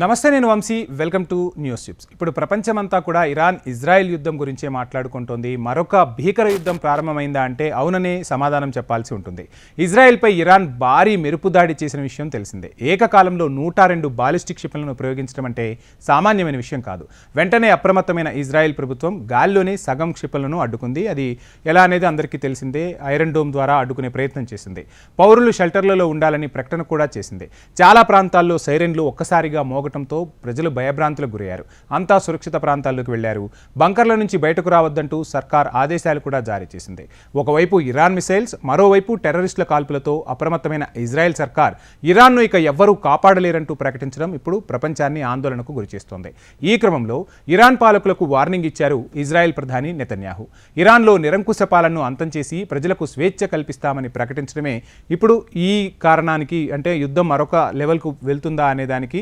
నమస్తే నేను Vamsi. Welcome to News Chips. ఇప్పుడు ప్రపంచమంతా కూడా ఇరాన్ ఇజ్రాయెల్ యుద్ధం గురించే మాట్లాడుకుంటోంది. మరొక భీకర యుద్ధం ప్రారంభమైందా అంటే అవుననే సమాధానం చెప్పాల్సి ఉంటుంది. ఇజ్రాయెల్పై ఇరాన్ భారీ మెరుపు దాడి చేసిన విషయం తెలిసిందే. ఏకకాలంలో నూట రెండు బాలిస్టిక్ క్షిపణులను ప్రయోగించడం అంటే సామాన్యమైన విషయం కాదు. వెంటనే అప్రమత్తమైన ఇజ్రాయెల్ ప్రభుత్వం గాల్లోనే సగం క్షిపణులను అడ్డుకుంది. అది ఎలా అనేది అందరికీ తెలిసిందే. ఐరన్ డోమ్ ద్వారా అడ్డుకునే ప్రయత్నం చేసింది. పౌరులు షెల్టర్లలో ఉండాలని ప్రకటన కూడా చేసింది. చాలా ప్రాంతాల్లో సైరన్లు ఒక్కసారిగా మోగటంతో ప్రజలు భయభ్రాంతులకు గురయ్యారు. అంతా సురక్షిత ప్రాంతాల్లోకి వెళ్ళారు బంకర్ల నుంచి బయటకు రావద్దంటూ సర్కార్ ఆదేశాలు కూడా జారీ చేసింది. ఒకవైపు ఇరాన్ మిసైల్స్ మరోవైపు టెర్రరిస్టుల కాల్పులతో అప్రమత్తమైన ఇజ్రాయెల్ సర్కార్ ఇరాన్ను ఇక ఎవ్వరూ కాపాడలేరంటూ ప్రకటించడం ఇప్పుడు ప్రపంచాన్ని ఆందోళనకు గురిచేస్తోంది ఈ క్రమంలో ఇరాన్ పాలకులకు వార్నింగ్ ఇచ్చారు ఇజ్రాయెల్ ప్రధాని నెతన్యాహు. ఇరాన్లో నిరంకుశ పాలనను అంతం చేసి ప్రజలకు స్వేచ్ఛ కల్పిస్తామని ప్రకటించడమే ఇప్పుడు ఈ కారణానికి అంటే యుద్ధం మరొక లెవెల్కు వెళ్తుందా అనే దానికి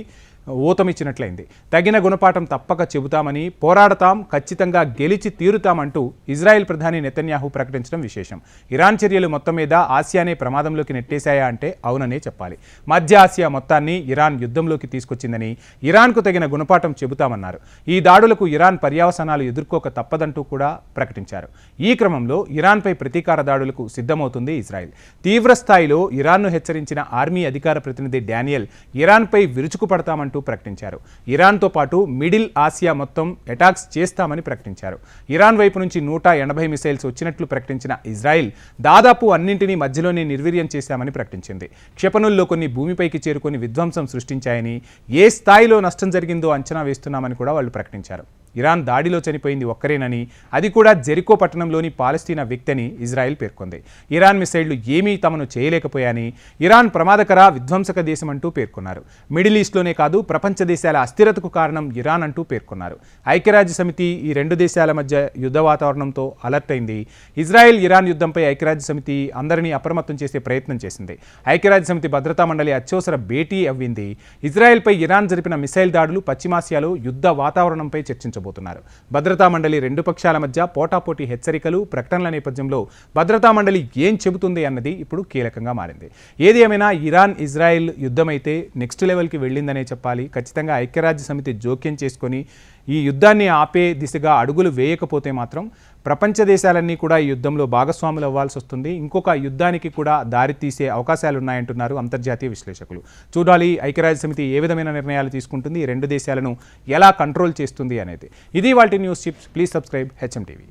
ఊతమిచ్చినట్లయింది. తగిన గుణపాఠం తప్పక చెబుతామని పోరాడతాం ఖచ్చితంగా గెలిచి తీరుతామంటూ ఇజ్రాయెల్ ప్రధాని నెతన్యాహు ప్రకటించడం విశేషం. ఇరాన్ చర్యలు మొత్తం మీద ఆసియానే ప్రమాదంలోకి నెట్టేశాయా అంటే అవుననే చెప్పాలి. మధ్య ఆసియా మొత్తాన్ని ఇరాన్ యుద్ధంలోకి తీసుకొచ్చిందని ఇరాన్కు తగిన గుణపాఠం చెబుతామన్నారు. ఈ దాడులకు ఇరాన్ పర్యావసనాలు ఎదుర్కోక తప్పదంటూ కూడా ప్రకటించారు. ఈ క్రమంలో ఇరాన్పై ప్రతీకార దాడులకు సిద్ధమవుతుంది ఇజ్రాయెల్. తీవ్ర స్థాయిలో ఇరాన్ను హెచ్చరించిన ఆర్మీ అధికార ప్రతినిధి డానియల్ ఇరాన్పై విరుచుకుపడతామంటూ ప్రకటించారు. ఇరాన్తో పాటు మిడిల్ ఆసియా మొత్తం అటాక్స్ చేస్తామని ప్రకటించారు. ఇరాన్ వైపు నుంచి నూట ఎనభై మిసైల్స్ వచ్చినట్లు ప్రకటించిన ఇజ్రాయిల్ దాదాపు అన్నింటినీ మధ్యలోనే నిర్వీర్యం చేశామని ప్రకటించింది. క్షిపణుల్లో కొన్ని భూమిపైకి చేరుకొని విధ్వంసం సృష్టించాయని ఏ స్థాయిలో నష్టం జరిగిందో అంచనా వేస్తున్నామని కూడా వాళ్ళు ప్రకటించారు. ఇరాన్ దాడిలో చనిపోయింది ఒక్కరేనని అది కూడా జెరికో పట్టణంలోని పాలస్తీనా వ్యక్తి అని ఇజ్రాయెల్ పేర్కొంది. ఇరాన్ మిసైళ్ళు ఏమీ తమను చేయలేకపోయాని ఇరాన్ ప్రమాదకర విధ్వంసక దేశం అంటూ పేర్కొన్నారు. మిడిల్ ఈస్ట్లోనే కాదు ప్రపంచ దేశాల అస్థిరతకు కారణం ఇరాన్ అంటూ పేర్కొన్నారు. ఐక్యరాజ్య సమితి ఈ రెండు దేశాల మధ్య యుద్ధ వాతావరణంతో అలర్ట్ అయింది. ఇజ్రాయెల్ ఇరాన్ యుద్ధంపై ఐక్యరాజ్య సమితి అందరినీ అప్రమత్తం చేసే ప్రయత్నం చేసింది. ఐక్యరాజ్య సమితి భద్రతా మండలి అత్యవసర భేటీ అవ్వింది. ఇజ్రాయెల్పై ఇరాన్ జరిపిన మిసైల్ దాడులు పశ్చిమాసియాలో యుద్ధ వాతావరణంపై చర్చించబోతున్నారు భద్రతా మండలి రెండు పక్షాల మధ్య పోటాపోటీ హెచ్చరికలు ప్రకటనల నేపథ్యంలో భద్రతా మండలి ఏం చెబుతుంది అన్నది ఇప్పుడు కీలకంగా మారింది. ఏది ఏమైనా ఇరాన్ ఇజ్రాయెల్ యుద్ధమైతే నెక్స్ట్ లెవెల్కి వెళ్ళిందనే చెప్పాలి. ఖచ్చితంగా ఐక్యరాజ్య సమితి జోక్యం చేసుకొని ఈ యుద్ధాన్ని ఆపే దిశగా అడుగులు వేయకపోతే మాత్రం ప్రపంచ దేశాలన్నీ కూడా ఈ యుద్ధంలో భాగస్వాములు అవ్వాల్సి వస్తుంది. ఇంకొక యుద్ధానికి కూడా దారితీసే అవకాశాలు ఉన్నాయంటున్నారు అంతర్జాతీయ విశ్లేషకులు. చూడాలి ఐక్యరాజ్య సమితి ఏ విధమైన నిర్ణయాలు తీసుకుంటుంది ఈ రెండు దేశాలను ఎలా కంట్రోల్ చేస్తుంది అనేది. ఇది వాటి News Chips please subscribe HM TV